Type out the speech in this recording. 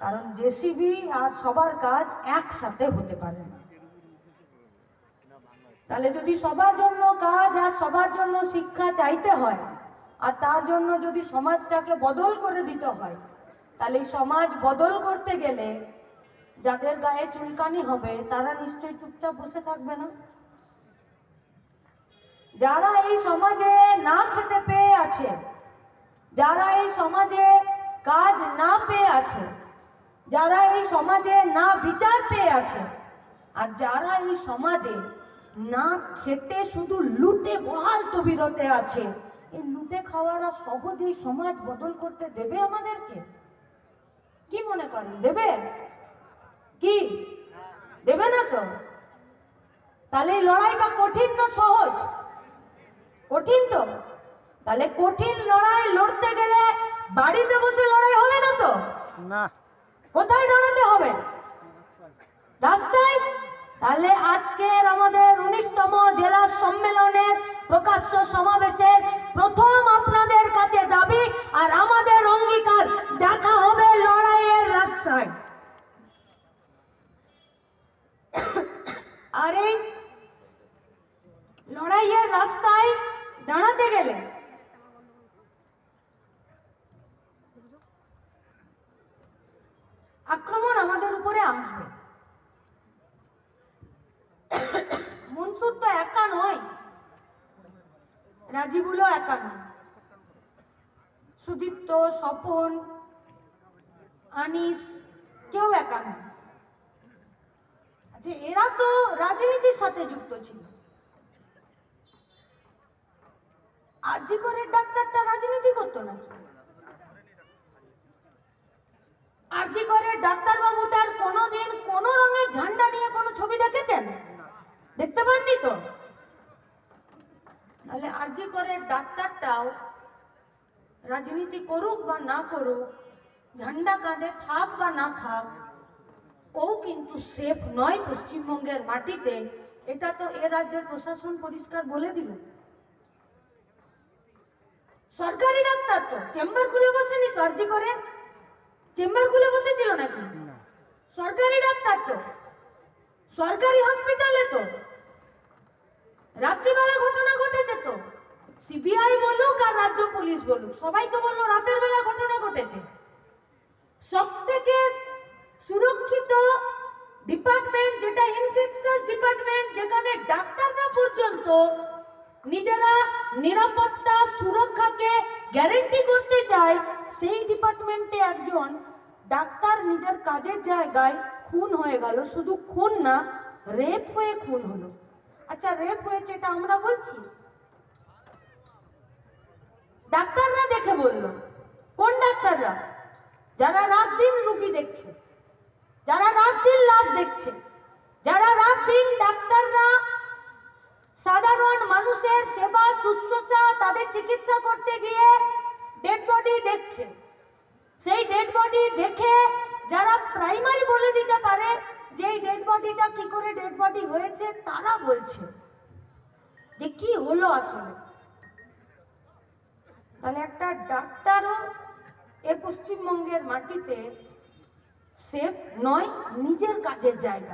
কারণ জেসিবি আর সবার কাজ একসাথে হতে পারে। না তাহলে যদি সবার জন্য কাজ আর সবার জন্য শিক্ষা চাইতে হয়, আর তার জন্য যদি সমাজটাকে বদল করে দিতে হয়, তাহলে সমাজ বদল করতে গেলে যাদের গায়ে চুলকানি হবে, তারা নিশ্চয়ই চুপচাপ বসে থাকবে না। যারা এই সমাজে না খেতে পেয়ে আছে, যারা এই সমাজে কাজ না পেয়ে আছে যারা এই সমাজে না বিচার পেয়ে আছে, আর যারা এই সমাজে না খেটে শুধু লুটে বহাল তবিরতে আছে, এই লুটে খাওয়ারা সহজেই সমাজ বদল করতে দেবে আমাদেরকে? কি মনে করেন? দেবে? কি? দেবে না তো? তাহলে এই লড়াইটা কঠিন না সহজ? কঠিন তো? তাহলে কঠিন লড়াই লড়তে গেলে বাড়িতে বসে লড়াই হবে না তো? না। কোথায় দাঁড়াতে হবে? রাস্তায়? তাহলে আজকের আমাদের উনিশতম জেলা সম্মেলনের প্রকাশ্য সমাবেশের প্রথম আপনাদের কাছে দাবি আর আমাদের অঙ্গীকার, দেখা হবে লড়াইয়ের রাস্তায়। আর এই লড়াইয়ের রাস্তায় দাঁড়াতে গেলে আসবে। মনসুর তো একা নয়। রাজীবুলও একা নয়। সুদীপ্ত, স্বপন, আনিস কেউ একা নয়। আচ্ছা এরা তো রাজনীতির সাথে যুক্ত ছিল। আরজি করে ডাক্তারটা রাজনীতি করতো নাকি? আরজি করে ডাক্তার বাবুটার কোনোদিন কোন রঙের ঝান্ডা নিয়ে কোনো ছবি দেখেছেন পাননি তো। তাহলে আরজি করে ডাক্তারটাও রাজনীতি করুক বা না করুক ঝান্ডা কাঁধে থাক বা না থাক ও কিন্তু সেফ নয় পশ্চিমবঙ্গের মাটিতে। এটা তো এ রাজ্যের প্রশাসন পরিষ্কার বলে দিল। সরকারি ডাক্তার তো চেম্বার খুলে বসেনি তো আরজি করে? চেম্বার খুলে বসেছিল নাকি? সরকারি ডাক্তার তো। সরকারি হসপিটালে তো। রাত্রিবেলা ঘটনা ঘটেছে তো। সিবিআই বলুক আর রাজ্য পুলিশ বলুক, সবাই তো বলল রাতের বেলা ঘটনা ঘটেছে। সব থেকে সুরক্ষিত ডিপার্টমেন্ট যেটা ইনফেকশাস ডিপার্টমেন্ট, যেখানে ডাক্তাররা পর্যন্ত নিজেরা নিরাপত্তা, সুরক্ষাকে গ্যারেন্টি করতে চায়, সেই ডিপার্টমেন্টে একজন ডাক্তার নিজের কাজের জায়গায় খুন হয়ে গেল। শুধু খুন না রেপ হয়ে খুন হলো। আচ্ছা রেপ হয়েছে এটা আমরা বলছি? ডাক্তাররা দেখে বলল, কোন ডাক্তাররা? যারা রাত দিন রুগী দেখছে, যারা রাত দিন লাশ দেখছে, যারা রাত দিন ডাক্তাররা সাধারণ মানুষের সেবা, শুশ্রূষা, তাদের চিকিৎসা করতে গিয়ে ডেড বডি দেখছে। সেই ডেড বডি দেখে যারা প্রাইমারি বলে দিতে পারে যে এই ডেড বডিটা কি করে ডেড বডি হয়েছে, তারা বলছে যে কি হলো আসলে? তাহলে একটা ডাক্তারও এ পশ্চিমবঙ্গের মাটিতে সেফ নয়, নিজের কাজের জায়গায়।